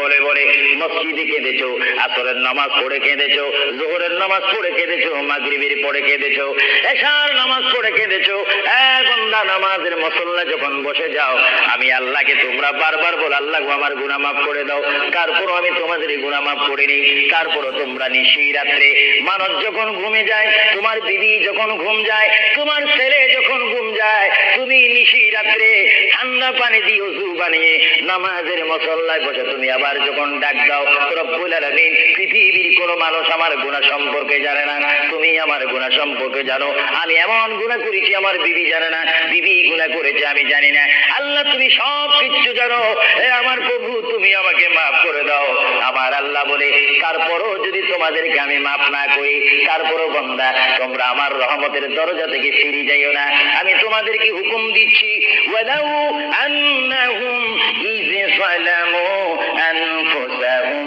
বলে বলে মসজিদে কেঁদেছো, আসরের নামাজ পড়ে কেঁদেছো, জোহরের নামাজ পড়ে কেঁদেছো, মাগরিবের পড়ে কেঁদেছো, এশার নামাজ পড়ে কেঁদেছো। এ নামাজের মুসল্লা যখন বসে যাও, আমি আল্লাহকে তোমরা বারবার বল, আল্লাহ আমার গুনাহ মাফ করে দাও। তারপরও আমি তোমাদের গুনাহ মাফ করিনি তারপরও তোমরা নিশি রাত্রে মানুষ যখন ঘুমে যায়, তোমার বিবি যখন ঘুম যায়, তোমার ছেলে যখন ঘুম যায়, তুমি নিশি রাত্রে ঠান্ডা পানি দিয়ে উজু বানিয়ে নামাজের মশল্লায় বসে তুমি আবার যখন ডাক দাও, রব্বুল আলমিন, পৃথিবীর কোনো মানুষ আমার গুণা সম্পর্কে জানে না। তুমি আমার গুণা সম্পর্কে জানো। আমি এমন গুণা করেছি, আমার বিবি জানে না। বিবি গুণা করেছে, আমি জানি না। আল্লাহ, তুমি সব কিছু জানো আমার প্রভু, তুমি আমাকে আমার আল্লাহ বলে, তারপরও যদি তোমাদেরকে আমি মাফ না করি, তারপরও বন্দা, তোমরা আমার রহমতের দরজা থেকে ফিরে যাইও না। আমি তোমাদেরকে হুকুম দিচ্ছি আনফুসাহুম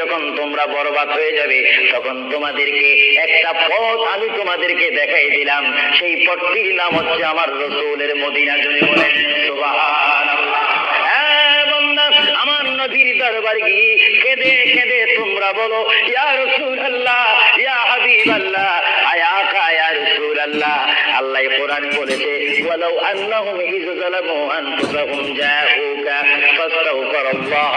যখন তোমরা বরবাদ হয়ে যাবে, তখন তোমাদেরকে একটা পথ আমি তোমাদেরকে দেখাই দিলাম। সেই পথটির নাম হচ্ছে আমার রসুলের মদিনা জমি সুবহানাল্লাহ। হ্যাঁ আমার নবীর দরবার গিয়ে কেঁদে কেঁদে তোমরা বলো, ইয়া রসুল আল্লাহ ইয়া হাবিব আল্লাহ আয়া কা আল্লাহ কোরআন বলেছে, ওয়ালাউ আন্নাহুম ইয আনফুসাহুম জাউকা ফাস্তাগফিরুল্লাহ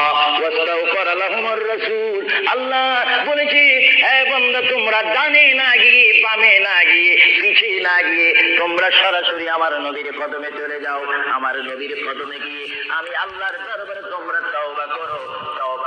ওয়াস্তাগফার লাহুমুর রাসূল আল্লাহ বলেছে, হে বান্দা, তোমরা ডানে না গিয়ে, বামে না গিয়ে, পিছে না গিয়ে, তোমরা সরাসরি আমার নবীর কদমে চলে যাও। আমার নবীর কদমে গিয়ে আমি আল্লাহর দরবারে তোমরা তওবা করো তওবা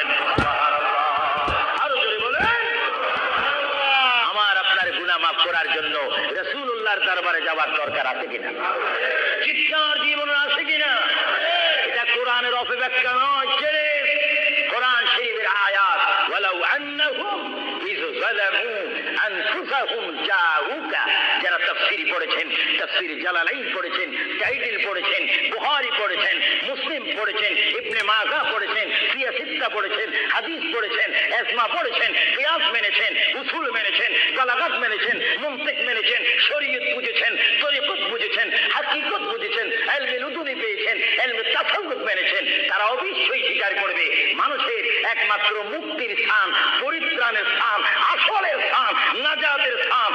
দরকার আছে কিনা? চিৎকার জীবনের আছে কিনা? এটা কোরআনের অপব্যাখ্যা নয়। আন্নাহুম ইয যালামু আনফুসাহুম জাউকা যারা তাফসীর পড়েছেন, তাফসীর জালালাইন পড়েছেন, টাইটেল পড়েছেন, বুখারী পড়েছেন, মুসলিম পড়েছেন, ইবনে মাযা পড়েছেন ফিয়া সিত্তা পড়েছেন, হাদিস পড়েছেন এসমা পড়েছেন, কিয়াস মেনেছেন, উসুল মেনেছেন, বালাগাত মেনেছেন মুমতিক মেনেছেন, শরীয়ত বুঝেছেন, তরিকত বুঝেছেন, হাকিকত বুঝেছেন এলমে লুদুনি পেয়েছেন মেনেছেন, তারা অবশ্যই স্বীকার করবে, মানুষের একমাত্র মুক্তির স্থান, পরিত্রাণের স্থান, আসলের স্থান, নাজাতের স্থান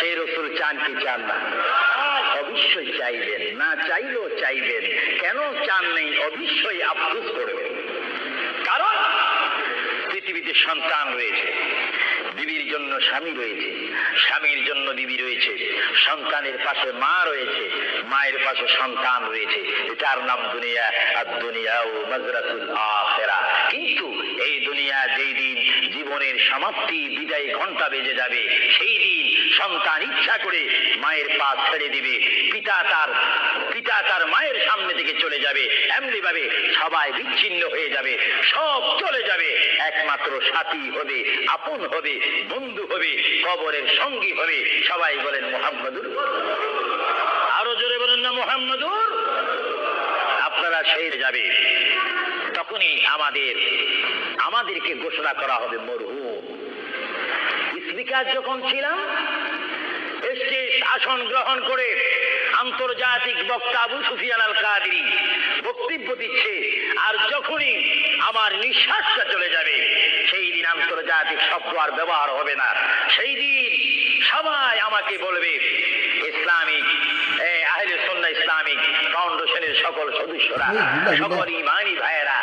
সেই রসুল চান কি চান না। অবশ্যই চাইবেন, না চাইলেও চাইবেন। কেন চান নেই? অবশ্যই আফসোস করবেন। কারণ পৃথিবীতে সন্তান রয়েছে বিবির জন্য স্বামী রয়েছে, স্বামীর জন্য বিবি রয়েছে, সন্তানের পাশে মা রয়েছে, মায়ের পাশে সন্তান রয়েছে। এটার নাম দুনিয়া, আর দুনিয়া ও মাজরাতুল আখেরা। কিন্তু এই দুনিয়া যেই দিন জীবনের সমাপ্তি, বিদায় ঘণ্টা বেজে যাবে, সেই দিন সন্তান ইচ্ছা করে মায়ের পা ছেড়ে দিবে। পিতা তার পিতা তার মায়ের সামনে থেকে চলে যাবে। এমনি ভাবে সবাই বিচ্ছিন্ন হয়ে যাবে। সব চলে যাবে। একমাত্র সাথী হবে, আপন হবে, বন্ধু হবে, কবরের সঙ্গী হবে। সবাই বলেন মোহাম্মদুর। আরও জোরে বলেন না, মোহাম্মদুর। আপনারা সেই যাবে। তখনই আমাদের, আমাদেরকে ঘোষণা করা হবে মরহুম। স্পিকার যখন ছিলাম স্টেজ আসন গ্রহণ করে আন্তর্জাতিক বক্তা আবু সুফিয়ান আল কাদিরি বক্তব্য দিচ্ছে আর যখনই আমার নিঃশ্বাসটা চলে যাবে সেই দিন আন্তর্জাতিক শব্দ আর ব্যবহার হবে না সেই দিন সবাই আমাকে বলবে ইসলামিক আহলে সুন্নাহ ইসলামিক ফাউন্ডেশনের সকল সদস্যরা। সকল ইমানি ভাইয়েরা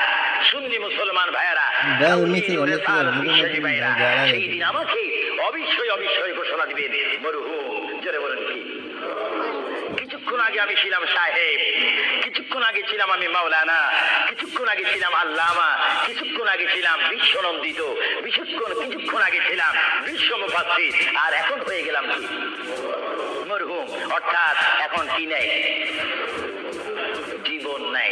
সুন্নি মুসলমান ভাইয়েরা সেই দিন আমাকে অবশ্যই অবশ্যই ঘোষণা দিবেন। মরহুম জোরে বলেন কি? কিছুক্ষণ আগে আমি ছিলাম সাহেব, কিছুক্ষণ আগে ছিলাম আমি মাওলানা, কিছুক্ষণ আগে ছিলাম আল্লামা, কিছুক্ষণ আগে ছিলাম বিশ্বনন্দিত বিশুক্ষণ কিছুক্ষণ আগে ছিলাম বিশ্ব মুফাসসির আর এখন হয়ে গেলাম কি? মরহুম অর্থাৎ এখন কি নেই? জীবন নাই।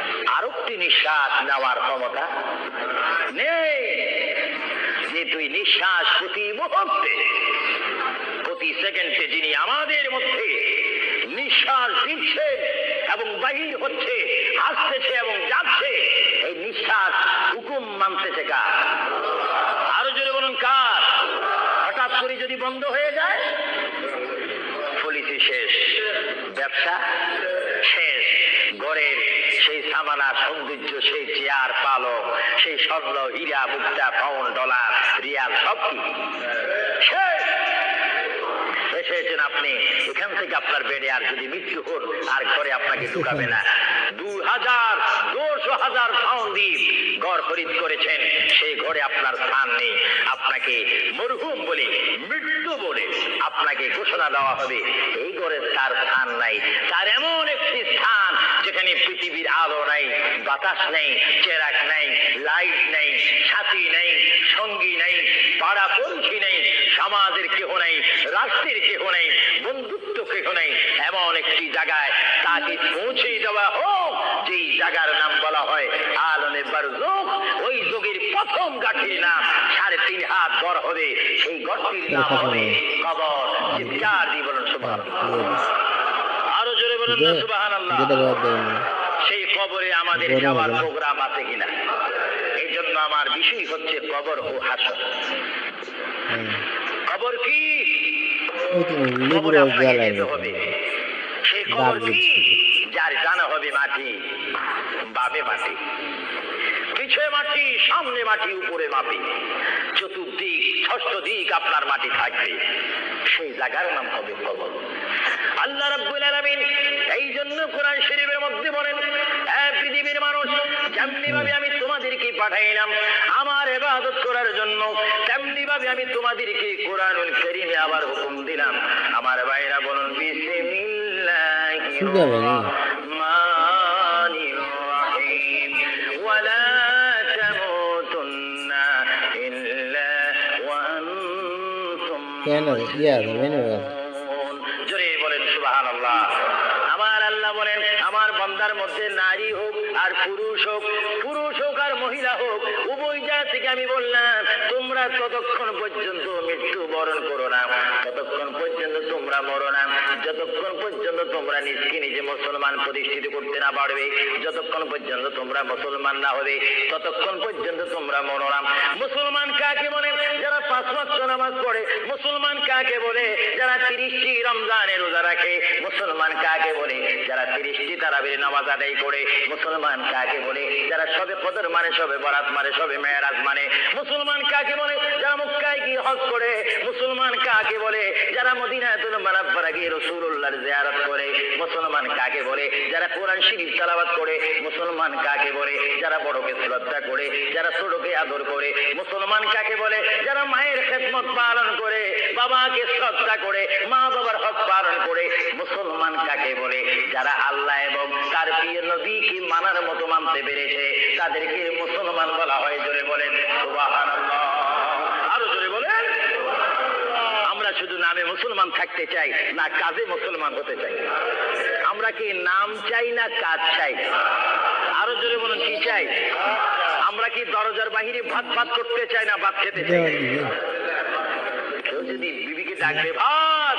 আরেকটি নিঃশ্বাস নেওয়ার ক্ষমতা নেই। যে তুই নিঃশ্বাস প্রতি মুহূর্তে, প্রতি সেকেন্ডে যিনি আমাদের মধ্যে নিঃশ্বাস দিচ্ছে এবং বাহির হচ্ছে, আসতেছে এবং যাচ্ছে, এই নিঃশ্বাস হুকুম মানতেছে কার? আরও জোরে বলুন কার? হঠাৎ করে যদি বন্ধ হয়ে যায় পলিসি শেষ, ব্যবসা শেষ, ঘরের সেই সামানা সৌন্দর্য, সেই চেয়ার পালক, সেই স্বর্ণ হীরা, মুক্তা পাউন্ড ডলার, রিয়াল সব কি? এসেছেন আপনি। এখান থেকে আপনার বেডে আর যদি মৃত্যু হন আর ঘরে আপনাকে ঢুকাবে না। হাজার দুশো হাজার পাউন্ড ঘর খরিদ করেছেন। সেই ঘরে আপনার স্থান নেই। আপনাকে মরহুম বলে, মৃত্যু বলে আপনাকে ঘোষণা দেওয়া হবে। এই ঘরে তার স্থান নাই। তার এমন একটি স্থান যেখানে পৃথিবীর আলো নাই বাতাস নেই চেরাক নাই লাইট নেই সাথী নেই সঙ্গী নেই পাড়া পড়শি নেই সমাজের কেহ নেই রাষ্ট্রের কেহ নেই বন্ধুত্ব কেহ নেই এমন একটি জায়গায় তাকে পৌঁছে দেওয়া হোক যেই জায়গার নাম বলা হয় আলমে বারজুক ওই যোগের প্রথম গাঠির নাম সাড়ে তিন হাত গড় হবে সেই গড়টির নাম হবে কবর। চিৎকার দিয়ে বলুন সুবহান আরও জোরে বলুন না সুবহান না সেই কবরে আমাদের যাওয়ার প্রোগ্রাম আছে কিনা? এই জন্য আমার বিষয় হচ্ছে কবর ও হাসর। হ্যাঁ। কবর কি? সেই কবর যার জানা হবে মাটি বামে মাটি। মাটি সামনে মাটি উপরে মাটি। চতুর্দিক ষষ্ঠ দিক আপনার মাটি থাকবে। সেই জায়গার নাম হবে কবর। আল্লাহ রাব্বুল আলামিন এই জন্য কোরআন শরীফের মধ্যে বলেন পৃথিবীর মানুষ যেমনি ভাবে আমি তোমাদেরকে পাঠাইলাম আমার ইবাদত করার জন্য তেমনি ভাবে আমি তোমাদেরকে কোরআনুল কারীমে আবার হুকুম দিলাম। আমার ভাইরা বলুন, বিসমিল্লাহির কেন? ইয়া মেনু মধ্যে নারী হোক আর পুরুষ হোক পুরুষ হোক আর মহিলা হোক, উভয় থেকে আমি বললাম, তোমরা ততক্ষণ পর্যন্ত মৃত্যু বরণ করো না। ততক্ষণ পর্যন্ত তোমরা মরো না। যতক্ষণ পর্যন্ত তোমরা নিজকে নিজে মুসলমান প্রতিষ্ঠিত করতে না পারবে, যতক্ষণ পর্যন্ত তোমরা মুসলমান না হবে, ততক্ষণ পর্যন্ত তোমরা মরো না। মুসলমান কাকে বলে? যারা নামাজ পড়ে, মুসলমান কাকে বলে? যারা তিরিশটি রমজানের রোজা রাখে, মুসলমান কাকে বলে? যারা তিরিশটি তারাবির নামাজ আদায় করে, মুসলমান কাকে বলে? যারা সবে কদর মানে সবে বরাত মানে সবে মেয়ারাজ মানে মুসলমান কাকে বলে? যারা মক্কায় হজ করে মুসলমান কাকে বলে, যারা মদিনাতুল মানাব্বারা গিয়ে রসুল্লাহর জিয়ারত করে মুসলমান কাকে বলে, যারা কোরআন শরীফ তেলাওয়াত করে মুসলমান কাকে বলে, যারা বড়কে শ্রদ্ধা করে, যারা ছোটকে আদর করে মুসলমান কাকে বলে, যারা মায়ের খেদমত পালন করে, বাবাকে শ্রদ্ধা করে মা বাবার হক পালন করে মুসলমান কাকে বলে, যারা আল্লাহ এবং তার প্রিয় নবীকে মানার মতো মানতে পেরেছে, তাদেরকে মুসলমান বলা হয় জোরে শুধু নামে মুসলমান থাকতে চাই না কাজে মুসলমান হতে চাই। আমরা কি নাম চাই না কাজ চাই? আরও জোরে বলুন কি চাই? আমরা কি দরজার বাহিরে ভাত ভাত করতে চাই না ভাত খেতে চাই? কেউ যদি বিবিকে ডাকবে ভাত!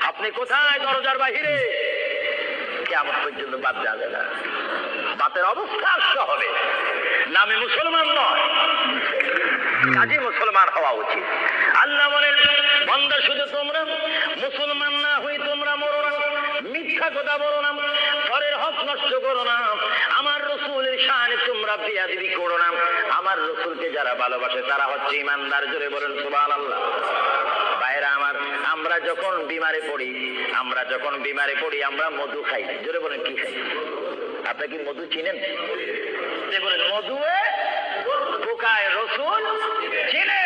আপনি কোথায় দরজার বাহিরে? কেমন পর্যন্ত বাদ যাবে না। বাতের অবস্থা আসতে হবে নামে মুসলমান নয়। কাজে মুসলমান হওয়া উচিত। আল্লাহ বলেন বন্ধ শুধু তোমরা, মুসলমান না হই তোমরা মরো না। মিথ্যা কথা বলো না। ঘরের হক নষ্ট করো না। আমার রসুলের শানে তোমরা বিয়াদিবি করো না। আমার রসুলকে যারা ভালোবাসে, তারা হচ্ছে ইমানদার। জোরে বলেন সুবহান আল্লাহ আমরা যখন বিমারে পড়ি, আমরা যখন বিমারে পড়ি, আমরা মধু খাই। জোরে বলেন, কি খাই? আপনি কি মধু চিনেন? মধুয়ে পোকায় রসুন চিনে।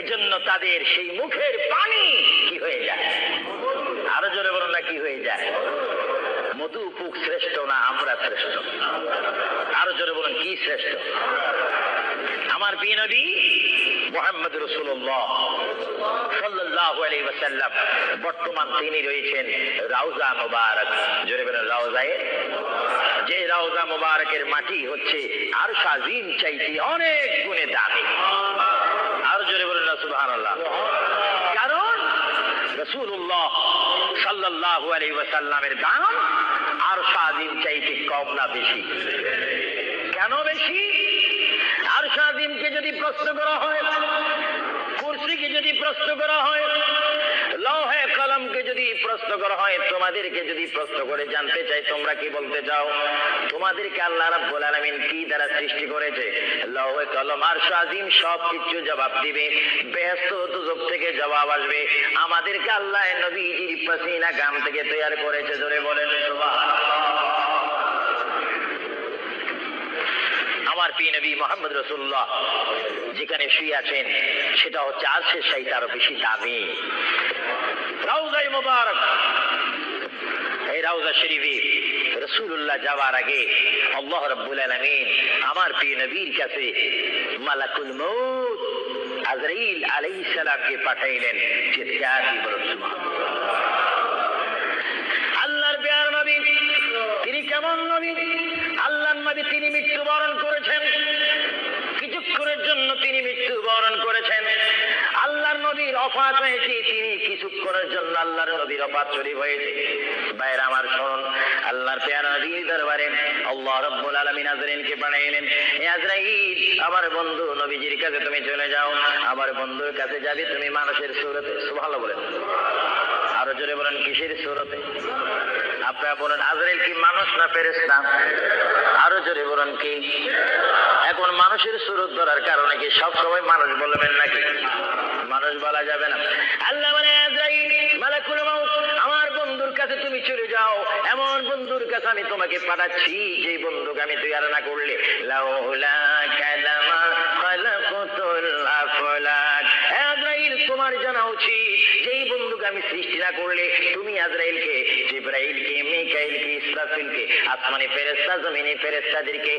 এজন্য তাদের সেই মুখের পানি কি হয়ে যায়? আরও জোরে বলুন না, কি হয়ে যায়? মধু পুক শ্রেষ্ঠ না আমরা শ্রেষ্ঠ? আরও জোরে বলুন, কি শ্রেষ্ঠ? আমার প্রিয় নবী মোহাম্মদ রসুল্লাহ সাল্লাল্লাহু আলাইহি ওয়াসাল্লাম, বর্তমান তিনি রয়েছেন রাউজা মুবারক। জোরে বলেন, রাউজায়ে? যে রাউজা মুবারকের মাটি হচ্ছে আর সাজিম চাইতে অনেক গুণে দামি। আর জোরে বলেন না, সুবহানাল্লাহ। কারণ রাসূলুল্লাহ ওয়াসাল্লামের দাম আর সাদিম চাইতে কম না বেশি। কেন বেশি? আর সাজিমকে যদি প্রশ্ন করা হয়, কুর্সিকে যদি প্রশ্ন করা হয়, লহে যদি প্রশ্ন করা হয়, তোমাদেরকে যদি প্রশ্ন করে জানতে চাই, তোমরা কি বলতে চাও? তোমাদেরকে আল্লাহ রাব্বুল আলামিন কি দ্বারা সৃষ্টি করেছে? লৌহে কলম আর সাজিম সব কিছু জবাব দিবে। ব্যস্ত দুজক থেকে জবাব আসবে। আমাদেরকে আল্লাহ নবীজির পাসিনা গাম থেকে তৈরি করেছে। ধরে বলেন, সুবহানাল্লাহ। আমার প্রিয় নবী মোহাম্মদ রসুল্লাহ যেখানে শুয়ে আছেন, সেটা হচ্ছে আর সে সাইতে আরও বেশি দামি। রাউজাই মোবারক। এই রাউজা শরীফে রসুল্লাহ যাওয়ার আগে আল্লাহ রব্বুল আলমিন আমার নবীর কাছে মালাকুল মৌত আজরাইল সালামকে পাঠাইলেন বলুন আল্লাহর নবী, তিনি কেমন নবী? আল্লাহর নবী তিনি মৃত্যুবরণ কিছুক্ষণের জন্য তিনি মৃত্যুবরণ করেছেন। আল্লাহর নবীর অফাত হয়েছে, তিনি কিছুক্ষণের জন্য আল্লাহর নবীর অফাত শরীফ হয়েছে। বাইরে আমার স্মরণ আল্লাহর পেয়ার নবীর দরবারে আল্লাহ রব্বুল আলামিন আজরাইলকে পাঠাইলেন আজরাইল, আমার বন্ধু নবীজির কাছে তুমি চলে যাও, আমার বন্ধুর কাছে যাবে, তুমি মানুষের সুরতে সুবহানাল্লাহ বলেন। আরও জোরে বলেন, কিসের সুরতে? আপনারা বলেন, আজরাইল কি মানুষ না ফেরেশতা আরও জোরে বলেন কি? এখন মানুষের সুরত ধরার কারণে কি সব সময় মানুষ বলবেন নাকি? মানুষ বলা যাবে না। আল্লাহ মানে আজরাইল, মালাকুল মাউত, আমার বন্ধুর কাছে তুমি চলে যাও। এমন বন্ধুর কাছে আমি তোমাকে পাঠাচ্ছি যে বন্ধুকে আমি তৈরি না করলে। লাউলা জানা যেই বন্ধুকে আমি সৃষ্টি না করলে তুমি আজরাইলকে, জিব্রাইলকে, মিকাইলকে, ইসরাফিলকে, আসমানে ফেরেস্তা জমিনে ফেরেশতাদেরকে